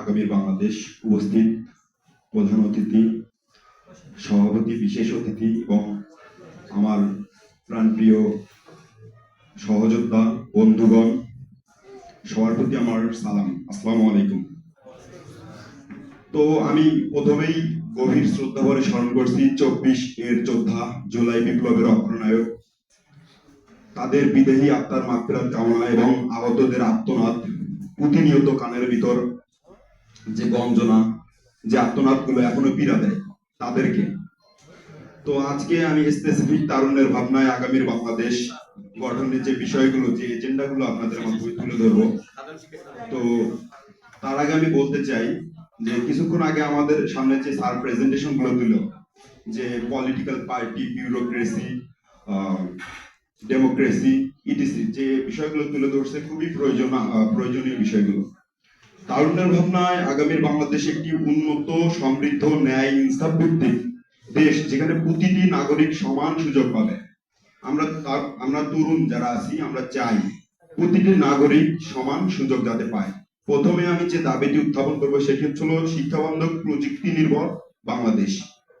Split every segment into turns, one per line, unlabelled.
আগামীর বাংলাদেশ উপস্থিত প্রধান অতিথি, সভাপতি, বিশেষ অতিথি এবং আমার প্রাণপ্রিয় সহযোদ্ধা, বন্ধুগণ, সবার প্রতি আমার সালাম। আসসালামু আলাইকুম। তো আমি প্রথমেই গভীর শ্রদ্ধা ভরে স্মরণ করছি, চব্বিশ এর যোদ্ধা জুলাই বিপ্লবের অগ্রনায়ক, তাদের বিদেহী আত্মার মাগফিরাত কামনা এবং আহতদের আত্মনাদ প্রতিনিয়ত কানের ভিতর যে গঞ্জনা, যে আত্মনাদগুলো এখনও পীড়া দেয় তাদেরকে। তো আজকে আমি স্পেসিফিক তারুণ্যের ভাবনায় আগামীর বাংলাদেশ গঠনের যে বিষয়গুলো, যে এজেন্ডা গুলো আপনাদের মাধ্যমে তুলে ধরবো। তো তার আগে আমি বলতে চাই যে কিছুক্ষণ আগে আমাদের সামনে যে স্যার প্রেজেন্টেশনগুলো দিল, যে political party, bureaucracy democracy, ETC, যে বিষয়গুলো তুলে ধরছে, খুবই প্রয়োজন প্রয়োজনীয় বিষয়গুলো। তারুণ্যের ভাবনায় আগামীর বাংলাদেশ একটি উন্নত, সমৃদ্ধ, ন্যায় ইনসাফ ভিত্তিক দেশ যেখানে প্রতিটি নাগরিক সমান সুযোগ পাবে। আমরা আমরা তরুণ যারা আছি, আমরা চাই প্রতিটি নাগরিক সমান সুযোগ যাতে পায়। প্রথমে আমি যে দাবিটি উত্থাপন করব সেটি হচ্ছিল শিক্ষাবান্ধব প্রযুক্তি নির্ভর বাংলাদেশ।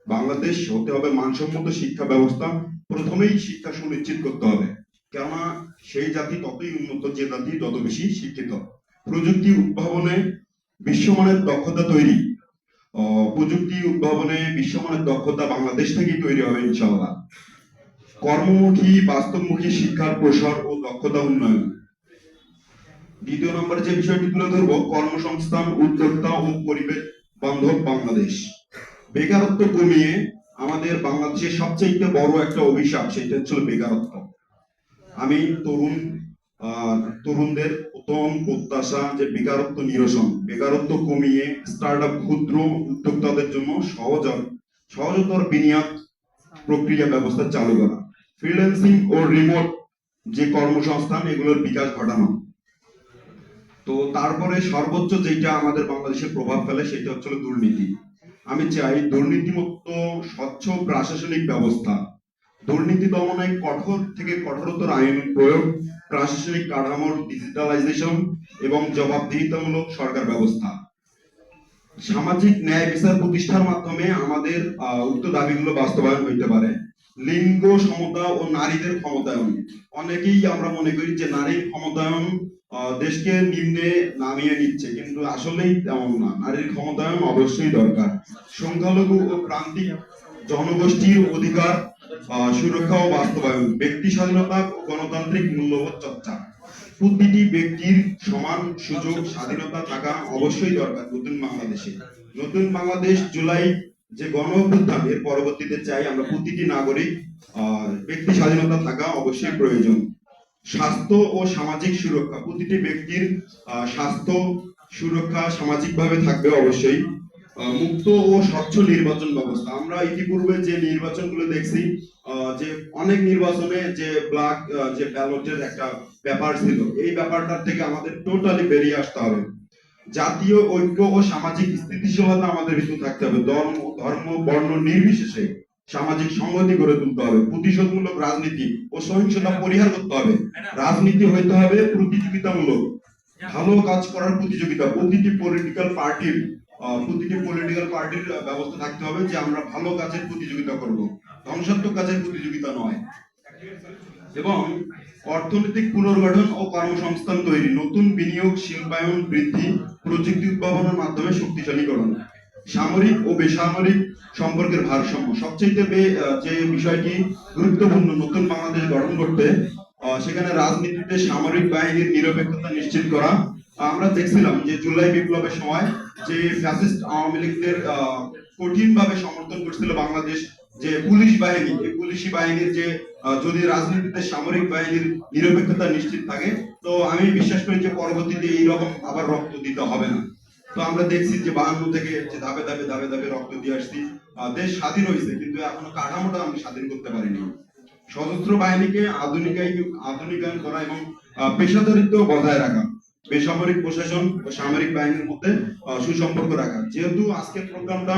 বাংলাদেশ হতে হবে মানসম্মত শিক্ষা ব্যবস্থা। প্রথমেই শিক্ষা সুনিশ্চিত করতে হবে। কেননা সেই জাতি ততই উন্নত, যে জাতি তত বেশি শিক্ষিত। প্রযুক্তি উদ্ভাবনে বিশ্বমানের দক্ষতা তৈরি। প্রযুক্তি উদ্ভাবনে বিশ্বমানের দক্ষতা বাংলাদেশ থেকেই তৈরি হবে, ইনশাআল্লাহ। কর্মমুখী, বাস্তবমুখী শিক্ষার প্রসার ও দক্ষতা উন্নয়ন। দ্বিতীয় নম্বরে যে বিষয়টি তুলে ধরবো, কর্মসংস্থান, উদ্যোক্তা ও পরিবেশ বান্ধব বাংলাদেশ। বেকারত্ব কমিয়ে আমাদের বাংলাদেশের সবচেয়ে বড় একটা অভিশাপ, সেটা হচ্ছে বেকারত্ব। আমি তরুণ তরুণদের প্রথম প্রত্যাশা যে বেকারত্ব নিরসন, বেকারত্ব কমিয়ে স্টার্ট আপ ক্ষুদ্র উদ্যোক্তাদের জন্য সহজ সহজতর বিনিয়োগ প্রক্রিয়া ব্যবস্থা চালু করা। ফ্রিল্যান্সিং ও রিমোট যে কর্মসংস্থান, এগুলোর বিকাশ ঘটানো। তো তারপরে সর্বোচ্চ যেটা আমাদের বাংলাদেশে প্রভাব ফেলে, সেটা হচ্ছে দুর্নীতি। আমি চাই দুর্নীতিমুক্ত, স্বচ্ছ, প্রশাসনিক ব্যবস্থা। দুর্নীতি দমনে কঠোর থেকে কঠোরতর আইন প্রয়োগ, প্রশাসনিক কাঠামোর ডিজিটালাইজেশন এবং জবাবদিহিতামূলক সরকার ব্যবস্থা। সামাজিক ন্যায় বিচার প্রতিষ্ঠার মাধ্যমে আমাদের উক্ত দাবিগুলো বাস্তবায়ন হইতে পারে। লিঙ্গ, সমতা ও নারীদের ক্ষমতায়ন। অনেকেই আমরা মনে করি যে নারীর ক্ষমতায়ন দেশকে নিম্নে নামিয়ে নিচ্ছে, কিন্তু আসলেই তেমন না। নারীর ক্ষমতায়ন অবশ্যই দরকার। সংখ্যালঘু ও প্রান্তিক জনগোষ্ঠীর অধিকার সুরক্ষা ও বাস্তবায়ন, ব্যক্তি স্বাধীনতা ও গণতান্ত্রিক মূল্যবোধ চর্চা। প্রতিটি ব্যক্তির সমান সুযোগ, স্বাধীনতা থাকা অবশ্যই দরকার নতুন বাংলাদেশে। নতুন বাংলাদেশ জুলাই যে গণ এর পরবর্তীতে চাই আমরা প্রতিটি নাগরিক ব্যক্তি স্বাধীনতা থাকা অবশ্যই প্রয়োজন। স্বাস্থ্য ও সামাজিক সুরক্ষা, প্রতিটি ব্যক্তির স্বাস্থ্য সুরক্ষা সামাজিকভাবে থাকবে অবশ্যই। মুক্ত ও স্বচ্ছ নির্বাচন ব্যবস্থা। আমরা ইতিপূর্বে যে নির্বাচনগুলো দেখছি যে অনেক নির্বাচনে যে ব্ল্যাক যে ব্যালটের একটা ব্যাপার ছিল, এই ব্যাপারটার থেকে আমাদের টোটালি বেরিয়ে আসতে হবে। জাতীয় ঐক্য ও সামাজিক স্থিতিশীলতা আমাদের ভিতর থাকতে হবে। ধর্ম ধর্ম, বর্ণ নির্বিশেষে সামাজিক সংহতি গড়ে তুলতে হবে। প্রতিশোধমূলক রাজনীতি ও সহিংসতা পরিহার করতে হবে। রাজনীতি হইতে হবে প্রতিযোগিতামূলক। ভালো কাজ করার প্রতিযোগিতা। প্রতিটি পলিটিক্যাল পার্টির প্রতিটি পলিটিক্যাল পার্টির ব্যবস্থা থাকতে হবে যে আমরা ভালো কাজের প্রতিযোগিতা করব। ধ্বংসাত্মক কাজের প্রতিযোগিতা নয়। এবং অর্থনৈতিক পুনর্গঠন ও কর্মসংস্থান তৈরি, নতুন বিনিয়োগ, শিল্পায়ন, বৃদ্ধি, প্রযুক্তি উদ্ভাবনের মাধ্যমে শক্তিশালীকরণ। সামরিক ও বেসামরিক সম্পর্কের ভারসাম্য। সবচেয়ে যে বিষয়টি গুরুত্বপূর্ণ, নতুন বাংলাদেশ গঠন করতে সেখানে রাজনীতিতে সামরিক বাহিনীর নিরপেক্ষতা নিশ্চিত করা আমরা দেখছিলাম যে জুলাই বিপ্লবের সময় যে ফ্যাসিস্ট আওয়ামী লীগদের কঠিন ভাবে সমর্থন করছিল বাংলাদেশ, যে পুলিশ বাহিনী, এই পুলিশি বাহিনীর যে যদি রাজনীতিতে সামরিক বাহিনীর নিরপেক্ষতা নিশ্চিত থাকে, তো আমি বিশ্বাস করি যে পরবর্তীতে এইরকম আবার রক্ত দিতে হবে না। তো আমরা দেখছি যে বাহান্ন থেকে যে ধাপে ধাপে ধাপে ধাপে রক্ত দিয়ে আসছি। দেশ স্বাধীন হয়েছে, কিন্তু এখনও কাঠামোটা আমরা স্বাধীন করতে পারিনি। সশস্ত্র বাহিনীকে আধুনিকাই আধুনিকায়ন করা এবং পেশাদারিত্ব বজায় রাখা। বেসামরিক প্রশাসন ও সামরিক বাহিনীর মধ্যে সুসম্পর্ক রাখা। যেহেতু আজকের প্রোগ্রামটা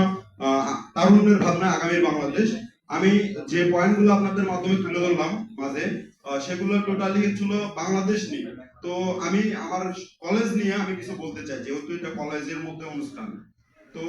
তারুণ্যের ভাবনা আগামী বাংলাদেশ, আমি যে পয়েন্টগুলো আপনাদের মাধ্যমে তুলে ধরলাম মাঝে সেগুলো টোটালি ছিল বাংলাদেশ নিয়ে। তো আমি আমার কলেজ নিয়ে আমি কিছু বলতে চাই, যেহেতু এটা কলেজের মধ্যে অনুষ্ঠান। তো